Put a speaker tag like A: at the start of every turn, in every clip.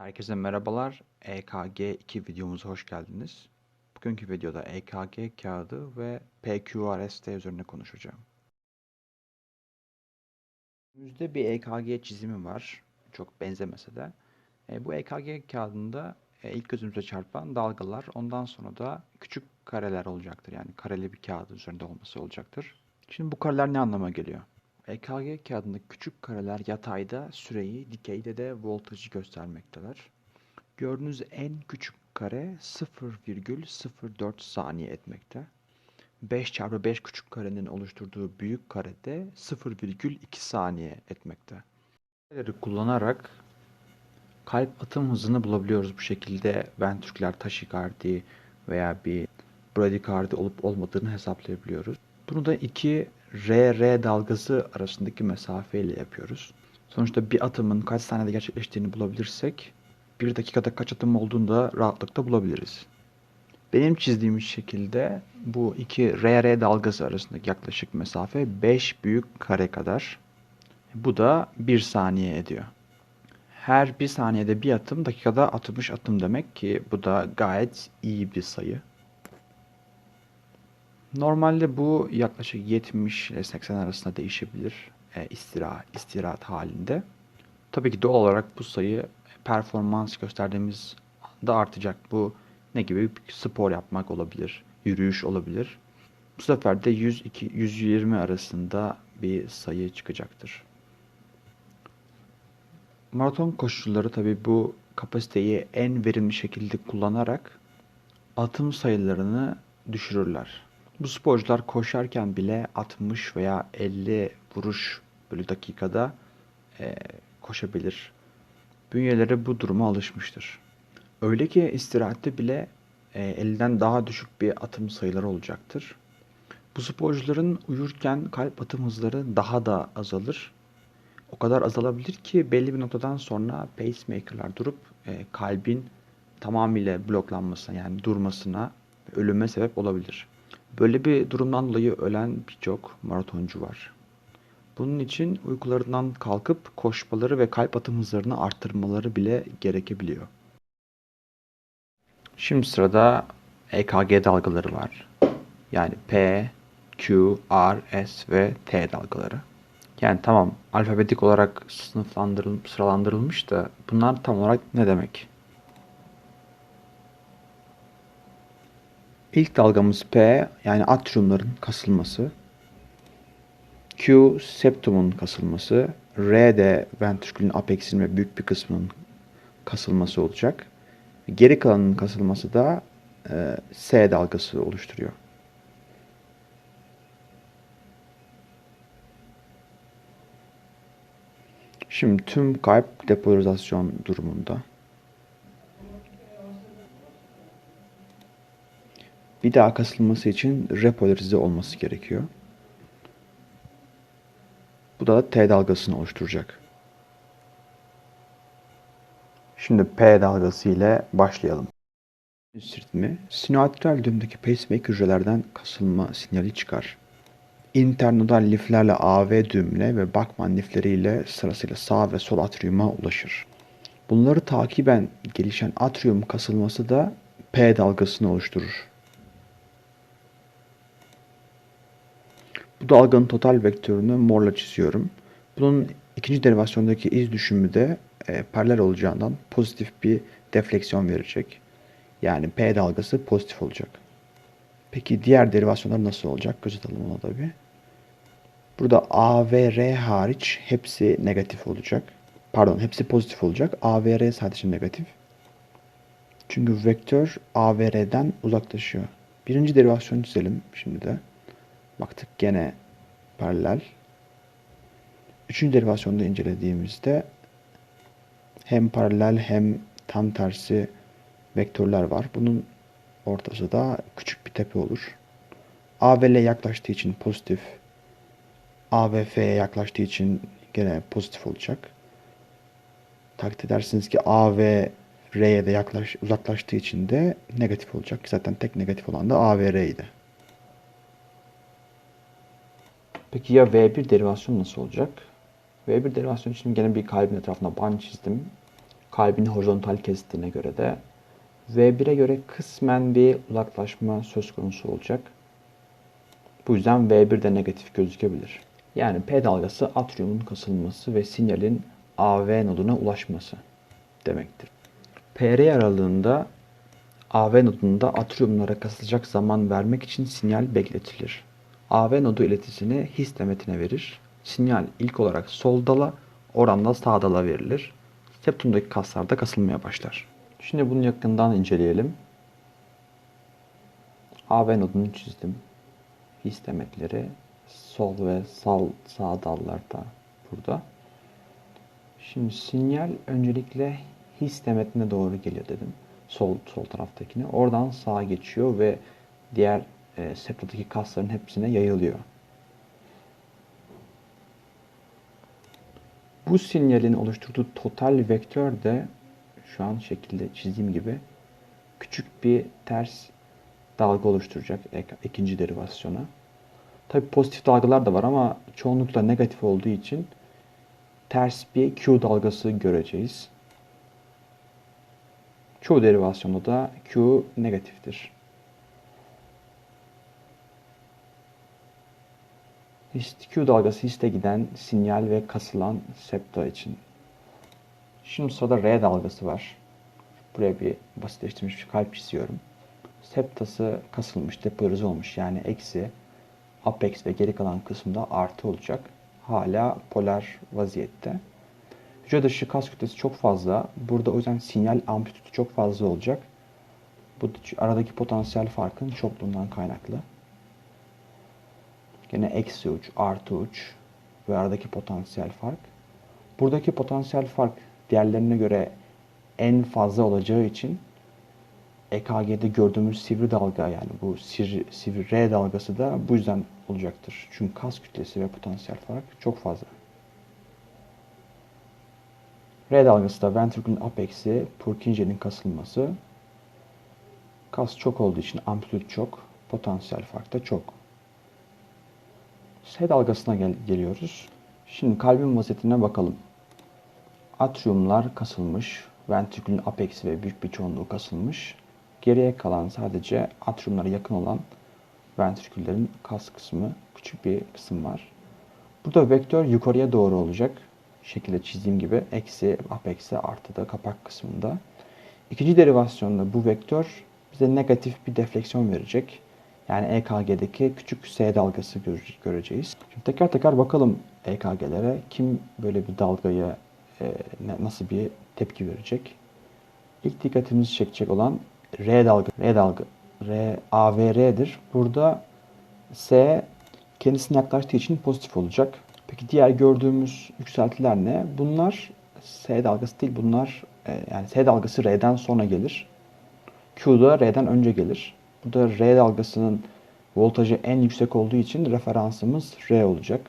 A: Herkese merhabalar. EKG 2 videomuza hoş geldiniz. Bugünkü videoda EKG kağıdı ve PQRST üzerine konuşacağım. Önümüzde bir EKG çizimi var. Çok benzemese de. E, bu EKG kağıdında e, ilk gözümüze çarpan dalgalar, ondan sonra da küçük kareler olacaktır. Yani kareli bir kağıt üzerinde olması olacaktır. Şimdi bu kareler ne anlama geliyor? EKG kağıdındaki küçük kareler yatayda süreyi, dikeyde de voltajı göstermekteler. Gördüğünüz en küçük kare 0,04 saniye etmekte. 5 çarpı 5 küçük karenin oluşturduğu büyük kare de 0,2 saniye etmekte. Kareleri kullanarak kalp atım hızını bulabiliyoruz bu şekilde. Ventriküler taşikardi veya bir bradikardi olup olmadığını hesaplayabiliyoruz. Bunu da iki RR dalgası arasındaki mesafeyle yapıyoruz. Sonuçta bir atımın kaç saniyede gerçekleştiğini bulabilirsek bir dakikada kaç atım olduğunu da rahatlıkla bulabiliriz. Benim çizdiğim şekilde bu iki RR dalgası arasındaki yaklaşık mesafe 5 büyük kare kadar. Bu da 1 saniye ediyor. Her bir saniyede bir atım dakikada 60 atım demek ki bu da gayet iyi bir sayı. Normalde bu yaklaşık 70 ile 80 arasında değişebilir e, istira, istirahat halinde. Tabii ki doğal olarak bu sayı performans gösterdiğimiz anda artacak. Bu ne gibi? Spor yapmak olabilir, yürüyüş olabilir. Bu sefer de 100-120 arasında bir sayı çıkacaktır. Maraton koşucuları tabii bu kapasiteyi en verimli şekilde kullanarak atım sayılarını düşürürler. Bu sporcular koşarken bile 60 veya 50 vuruş bölü dakikada e, koşabilir. Bünyeleri bu duruma alışmıştır. Öyle ki istirahatte bile e, 50'den daha düşük bir atım sayıları olacaktır. Bu sporcuların uyurken kalp atım hızları daha da azalır. O kadar azalabilir ki belli bir noktadan sonra pacemaker'lar durup e, kalbin tamamıyla bloklanmasına yani durmasına, ölüme sebep olabilir. Böyle bir durumdan dolayı ölen birçok maratoncu var. Bunun için uykularından kalkıp koşmaları ve kalp atım hızlarını arttırmaları bile gerekebiliyor. Şimdi sırada EKG dalgaları var. Yani P, Q, R, S ve T dalgaları. Yani tamam alfabetik olarak sınıflandırılmış, sıralandırılmış da bunlar tam olarak ne demek? İlk dalgamız P yani atriumların kasılması. Q septumun kasılması. R de ventrikülün apexinin ve büyük bir kısmının kasılması olacak. Geri kalanının kasılması da e, S dalgası oluşturuyor. Şimdi tüm kalp depolarizasyon durumunda bir daha kasılması için repolarize olması gerekiyor. Bu da T dalgasını oluşturacak. Şimdi P dalgası ile başlayalım. Ritmi, sinoatral düğümdeki pacemaker hücrelerden kasılma sinyali çıkar. Internodal liflerle AV düğümüne ve Bachmann lifleriyle sırasıyla sağ ve sol atriuma ulaşır. Bunları takiben gelişen atrium kasılması da P dalgasını oluşturur. Bu dalganın total vektörünü morla çiziyorum. Bunun ikinci derivasyondaki iz düşümü de e, paralel olacağından pozitif bir defleksiyon verecek. Yani P dalgası pozitif olacak. Peki diğer derivasyonlar nasıl olacak? Göz atalım ona da bir. Burada A ve R hariç hepsi negatif olacak. Pardon hepsi pozitif olacak. A ve R sadece negatif. Çünkü vektör A ve R'den uzaklaşıyor. Birinci derivasyonu çizelim şimdi de. Baktık gene paralel. Üçüncü derivasyonda incelediğimizde hem paralel hem tam tersi vektörler var. Bunun ortası da küçük bir tepe olur. A ve L yaklaştığı için pozitif. A ve F'ye yaklaştığı için gene pozitif olacak. Takdir edersiniz ki A ve R'ye de yaklaş, uzaklaştığı için de negatif olacak. Zaten tek negatif olan da A ve R'ydi. Peki ya V1 derivasyon nasıl olacak? V1 derivasyon için gene bir kalbin etrafına band çizdim. kalbin horizontal kestiğine göre de V1'e göre kısmen bir uzaklaşma söz konusu olacak. Bu yüzden V1 de negatif gözükebilir. Yani P dalgası atriumun kasılması ve sinyalin AV noduna ulaşması demektir. PR aralığında AV nodunda atriumlara kasılacak zaman vermek için sinyal bekletilir. AV nodu iletisini his demetine verir. Sinyal ilk olarak sol dala, oranda sağ dala verilir. Septumdaki kaslar da kasılmaya başlar. Şimdi bunu yakından inceleyelim. AV nodunu çizdim. His demetleri sol ve sağ, sağ dallarda burada. Şimdi sinyal öncelikle his demetine doğru geliyor dedim. Sol sol taraftakine. Oradan sağa geçiyor ve diğer e, septadaki kasların hepsine yayılıyor. Bu sinyalin oluşturduğu total vektör de şu an şekilde çizdiğim gibi küçük bir ters dalga oluşturacak ikinci derivasyona. Tabi pozitif dalgalar da var ama çoğunlukla negatif olduğu için ters bir Q dalgası göreceğiz. Çoğu derivasyonda da Q negatiftir. Q dalgası histe giden sinyal ve kasılan septa için. Şimdi sırada R dalgası var. Buraya bir basitleştirilmiş bir kalp çiziyorum. Septası kasılmış, depolarize olmuş yani eksi, apex ve geri kalan kısımda artı olacak. Hala polar vaziyette. Hücre dışı kas kütlesi çok fazla. Burada o yüzden sinyal amplitüdü çok fazla olacak. Bu aradaki potansiyel farkın çokluğundan kaynaklı. Gene eksi uç, artı uç ve aradaki potansiyel fark. Buradaki potansiyel fark diğerlerine göre en fazla olacağı için EKG'de gördüğümüz sivri dalga yani bu sivri, sivri R dalgası da bu yüzden olacaktır. Çünkü kas kütlesi ve potansiyel fark çok fazla. R dalgası da ventrikülün apex'i, Purkinje'nin kasılması. Kas çok olduğu için amplitüt çok, potansiyel fark da çok. S dalgasına gel geliyoruz. Şimdi kalbin vaziyetine bakalım. Atriumlar kasılmış, ventrikülün apex'i ve büyük bir çoğunluğu kasılmış. Geriye kalan sadece atriumlara yakın olan ventriküllerin kas kısmı, küçük bir kısım var. Burada vektör yukarıya doğru olacak. Şekilde çizdiğim gibi eksi, apex'e artı da kapak kısmında. İkinci derivasyonda bu vektör bize negatif bir defleksiyon verecek. Yani EKG'deki küçük S dalgası göreceğiz. Şimdi tekrar tekrar bakalım EKG'lere. Kim böyle bir dalgaya e, nasıl bir tepki verecek? İlk dikkatimizi çekecek olan R dalga. R dalga. R, AVR'dir. Burada S kendisine yaklaştığı için pozitif olacak. Peki diğer gördüğümüz yükseltiler ne? Bunlar S dalgası değil. Bunlar e, yani S dalgası R'den sonra gelir. Q da R'den önce gelir. Burada R dalgasının voltajı en yüksek olduğu için referansımız R olacak.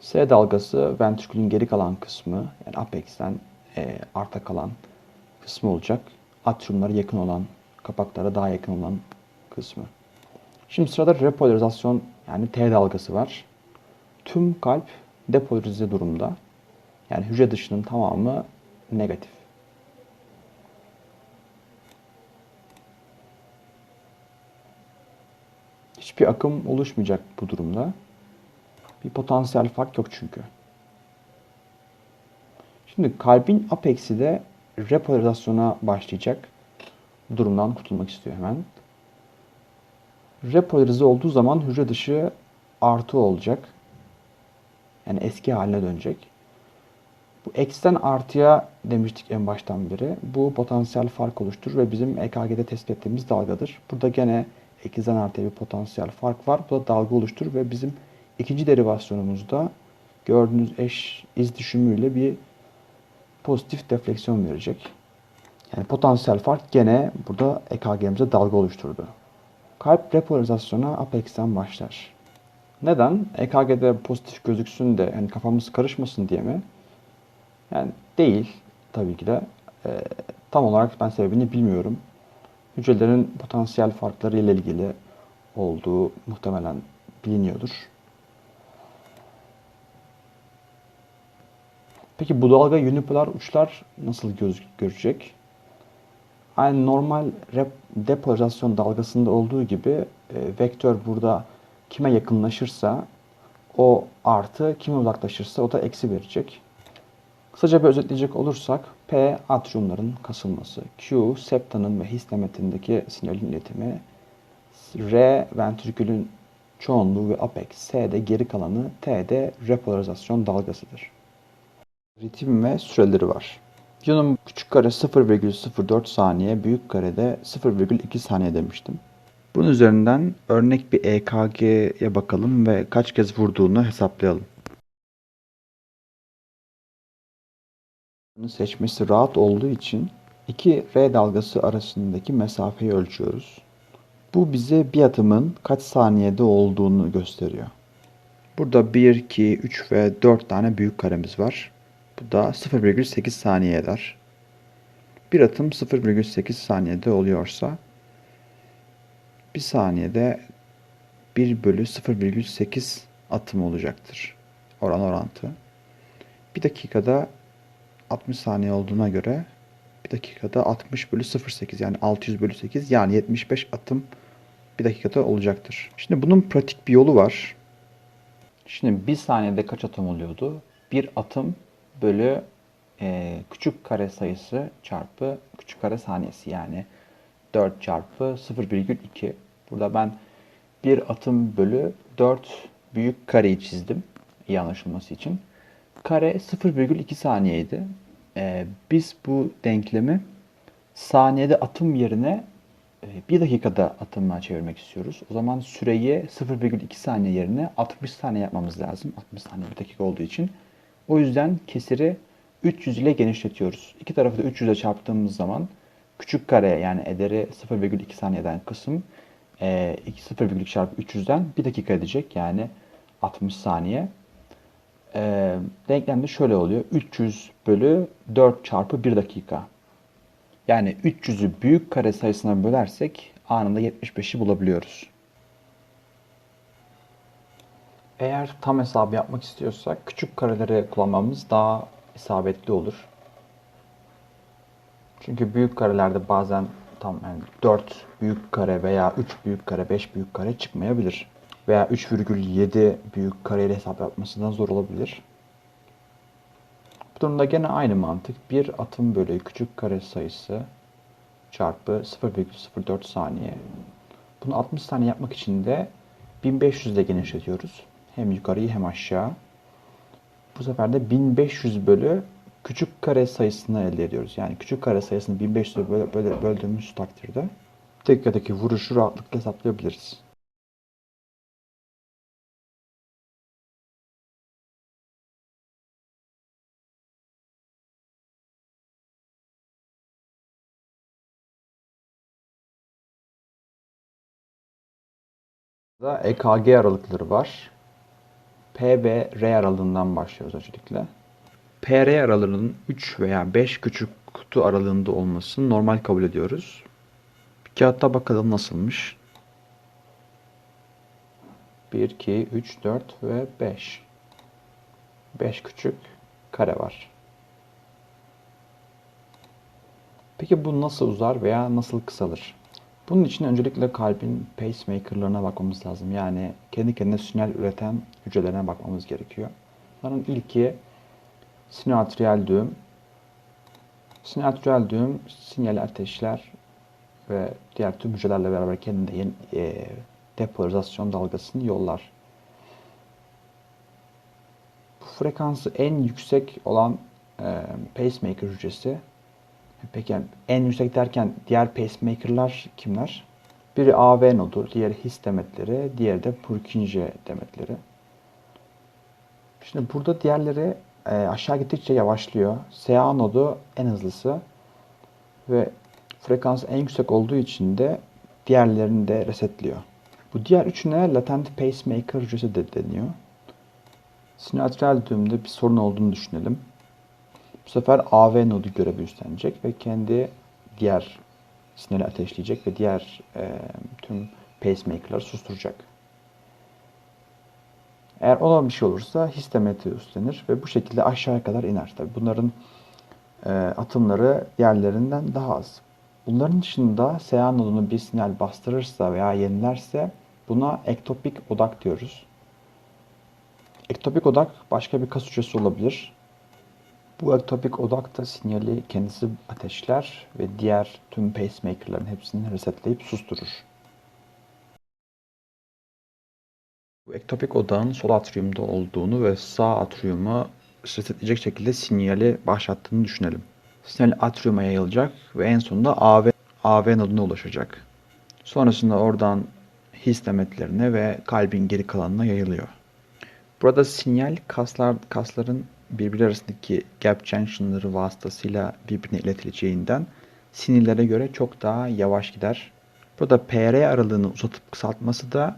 A: S dalgası ventrikülün geri kalan kısmı yani apex'ten e, arta kalan kısmı olacak. Atriumlara yakın olan, kapaklara daha yakın olan kısmı. Şimdi sırada repolarizasyon yani T dalgası var. Tüm kalp depolarize durumda. Yani hücre dışının tamamı negatif. Hiçbir akım oluşmayacak bu durumda. Bir potansiyel fark yok çünkü. Şimdi kalbin apexi de repolarizasyona başlayacak. Bu durumdan kurtulmak istiyor hemen. Repolarize olduğu zaman hücre dışı artı olacak. Yani eski haline dönecek. Bu eksiden artıya demiştik en baştan beri. Bu potansiyel fark oluşturur ve bizim EKG'de tespit ettiğimiz dalgadır. Burada gene ekizden artıya bir potansiyel fark var. Bu da dalga oluşturur ve bizim ikinci derivasyonumuzda gördüğünüz eş iz düşümüyle bir pozitif defleksiyon verecek. Yani potansiyel fark gene burada EKG'mize dalga oluşturdu. Kalp repolarizasyona apex'ten başlar. Neden? EKG'de pozitif gözüksün de yani kafamız karışmasın diye mi? Yani değil tabii ki de. E, tam olarak ben sebebini bilmiyorum. Hücrelerin potansiyel farkları ile ilgili olduğu muhtemelen biliniyordur. Peki bu dalga unipolar uçlar nasıl göz görecek? Aynı normal rep, depolarizasyon dalgasında olduğu gibi e, vektör burada kime yakınlaşırsa o artı, kime uzaklaşırsa o da eksi verecek. Kısaca bir özetleyecek olursak P atriyumların kasılması, Q septanın ve histemetindeki sinyalin iletimi, R ventrikülün çoğunluğu ve apex, S de geri kalanı, T de repolarizasyon dalgasıdır. Ritim ve süreleri var. Yunum küçük kare 0,04 saniye, büyük karede 0,2 saniye demiştim. Bunun üzerinden örnek bir EKG'ye bakalım ve kaç kez vurduğunu hesaplayalım. Seçmesi rahat olduğu için iki R dalgası arasındaki mesafeyi ölçüyoruz. Bu bize bir atımın kaç saniyede olduğunu gösteriyor. Burada 1, 2, 3 ve 4 tane büyük karemiz var. Bu da 0,8 saniye eder. Bir atım 0,8 saniyede oluyorsa bir saniyede 1 bölü 0,8 atım olacaktır. Oran orantı. Bir dakikada 60 saniye olduğuna göre bir dakikada 60 bölü 0,8 yani 600 bölü 8 yani 75 atım bir dakikada olacaktır. Şimdi bunun pratik bir yolu var. Şimdi bir saniyede kaç atım oluyordu? Bir atım bölü e, küçük kare sayısı çarpı küçük kare saniyesi yani 4 çarpı 0,2. Burada ben bir atım bölü 4 büyük kareyi çizdim iyi anlaşılması için. Kare 0,2 saniyeydi. Ee, biz bu denklemi saniyede atım yerine e, 1 dakikada atımına çevirmek istiyoruz. O zaman süreyi 0,2 saniye yerine 60 saniye yapmamız lazım. 60 saniye bir dakika olduğu için. O yüzden kesiri 300 ile genişletiyoruz. İki tarafı da 300 ile çarptığımız zaman küçük kare yani ederi 0,2 saniyeden kısım e, 0,2 çarpı 300'den 1 dakika edecek. Yani 60 saniye. E, denklemde şöyle oluyor. 300 bölü 4 çarpı 1 dakika. Yani 300'ü büyük kare sayısına bölersek anında 75'i bulabiliyoruz. Eğer tam hesabı yapmak istiyorsak küçük kareleri kullanmamız daha isabetli olur. Çünkü büyük karelerde bazen tam yani 4 büyük kare veya 3 büyük kare, 5 büyük kare çıkmayabilir. Veya 3,7 büyük kareyle hesap yapması da zor olabilir. Bu durumda gene aynı mantık. Bir atım bölü küçük kare sayısı çarpı 0,04 saniye. Bunu 60 saniye yapmak için de 1500 ile genişletiyoruz. Hem yukarıyı hem aşağı. Bu sefer de 1500 bölü küçük kare sayısını elde ediyoruz. Yani küçük kare sayısını 1500'e böl böl böldüğümüz takdirde dakikadaki vuruşu rahatlıkla hesaplayabiliriz. Da EKG aralıkları var. P ve R aralığından başlıyoruz öncelikle. PR aralığının 3 veya 5 küçük kutu aralığında olmasını normal kabul ediyoruz. Bir kağıtta bakalım nasılmış. 1, 2, 3, 4 ve 5. 5 küçük kare var. Peki bu nasıl uzar veya nasıl kısalır? Bunun için öncelikle kalbin pacemaker'larına bakmamız lazım. Yani kendi kendine sinyal üreten hücrelerine bakmamız gerekiyor. Bunların ilki Sinoatriyal düğüm. Sinoatriyal düğüm sinyal ateşler ve diğer tüm hücrelerle beraber kendinde yeni e, depolarizasyon dalgasını yollar. Bu frekansı en yüksek olan e, pacemaker hücresi. Peki en yüksek derken diğer pacemaker'lar kimler? Biri AV nodu, diğeri his demetleri, diğeri de Purkinje demetleri. Şimdi burada diğerleri e, aşağı gittikçe yavaşlıyor. SA nodu en hızlısı ve frekans en yüksek olduğu için de diğerlerini de resetliyor. Bu diğer üçüne latent pacemaker hücresi de deniyor. Sinatrial düğümde bir sorun olduğunu düşünelim. Bu sefer AV nodu görevi üstlenecek ve kendi diğer sinyali ateşleyecek ve diğer e, tüm pacemaker'ları susturacak. Eğer ona bir şey olursa histemetrius denir ve bu şekilde aşağıya kadar iner. Tabii bunların e, atımları diğerlerinden daha az. Bunların dışında SA nodunu bir sinyal bastırırsa veya yenilerse buna ektopik odak diyoruz. Ektopik odak başka bir kas hücresi olabilir. Bu ektopik odak da sinyali kendisi ateşler ve diğer tüm pacemaker'ların hepsini resetleyip susturur. Bu ektopik odağın sol atriumda olduğunu ve sağ atriumu resetleyecek şekilde sinyali başlattığını düşünelim. Sinyal atriuma yayılacak ve en sonunda AV, AV noduna ulaşacak. Sonrasında oradan his demetlerine ve kalbin geri kalanına yayılıyor. Burada sinyal kaslar kasların birbiri arasındaki gap junction'ları vasıtasıyla birbirine iletileceğinden sinirlere göre çok daha yavaş gider. Burada PR aralığını uzatıp kısaltması da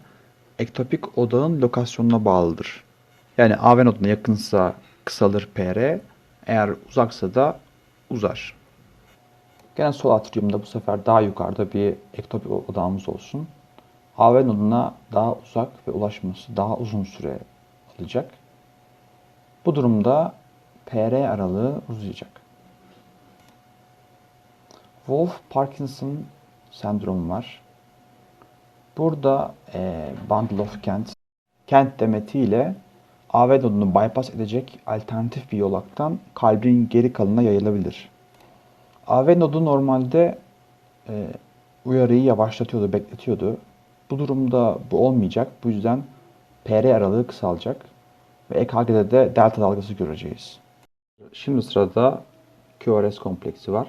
A: ektopik odağın lokasyonuna bağlıdır. Yani AV noduna yakınsa kısalır PR, eğer uzaksa da uzar. Gene sol atriumda bu sefer daha yukarıda bir ektopik odağımız olsun. AV noduna daha uzak ve ulaşması daha uzun süre alacak. Bu durumda PR aralığı uzayacak. Wolf-Parkinson sendromu var. Burada e, Bundle of Kent, Kent demetiyle AV nodunu bypass edecek alternatif bir yolaktan kalbin geri kalanına yayılabilir. AV nodu normalde e, uyarıyı yavaşlatıyordu, bekletiyordu. Bu durumda bu olmayacak. Bu yüzden PR aralığı kısalacak ve EKG'de de delta dalgası göreceğiz. Şimdi sırada QRS kompleksi var.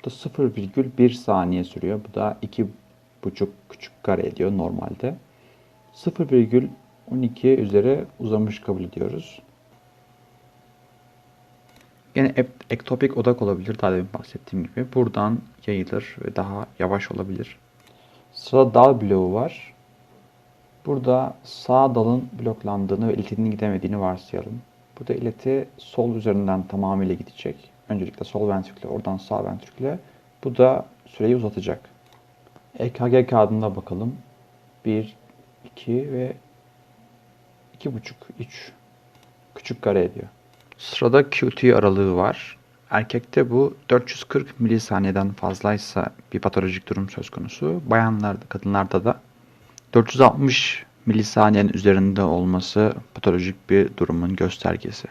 A: Bu da 0,1 saniye sürüyor. Bu da 2,5 küçük kare ediyor normalde. 0,12 üzeri uzamış kabul ediyoruz. Yine ektopik odak olabilir daha demin bahsettiğim gibi. Buradan yayılır ve daha yavaş olabilir. Sırada dal bloğu var. Burada sağ dalın bloklandığını ve iletinin gidemediğini varsayalım. Burada ileti sol üzerinden tamamıyla gidecek. Öncelikle sol ventrikle, oradan sağ ventrikle. Bu da süreyi uzatacak. EKG kağıdına bakalım. 1, 2 ve 2,5, 3 küçük kare ediyor. Sırada QT aralığı var. Erkekte bu 440 milisaniyeden fazlaysa bir patolojik durum söz konusu. Bayanlarda, kadınlarda da 460 milisaniyenin üzerinde olması patolojik bir durumun göstergesi.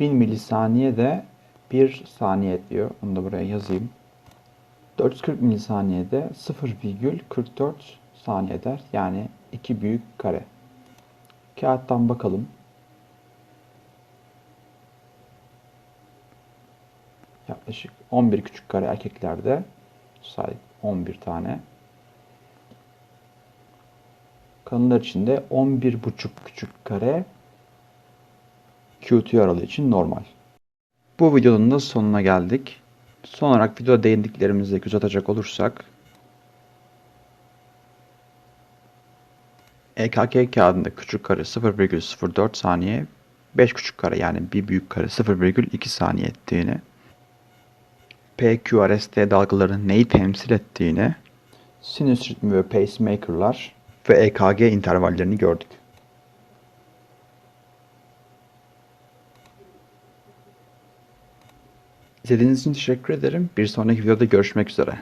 A: 1000 milisaniye de 1 saniye diyor. Onu da buraya yazayım. 440 milisaniyede 0,44 saniye eder. Yani 2 büyük kare. Kağıttan bakalım. Yaklaşık 11 küçük kare erkeklerde sahip 11 tane. Kadınlar için de 11,5 küçük kare QT aralığı için normal. Bu videonun da sonuna geldik. Son olarak videoda değindiklerimizi göz atacak olursak EKG kağıdında küçük kare 0,04 saniye 5 küçük kare yani bir büyük kare 0,2 saniye ettiğini PQRST dalgaların neyi temsil ettiğini sinüs ritmi ve pacemaker'lar ve EKG intervallerini gördük. İzlediğiniz için teşekkür ederim. Bir sonraki videoda görüşmek üzere.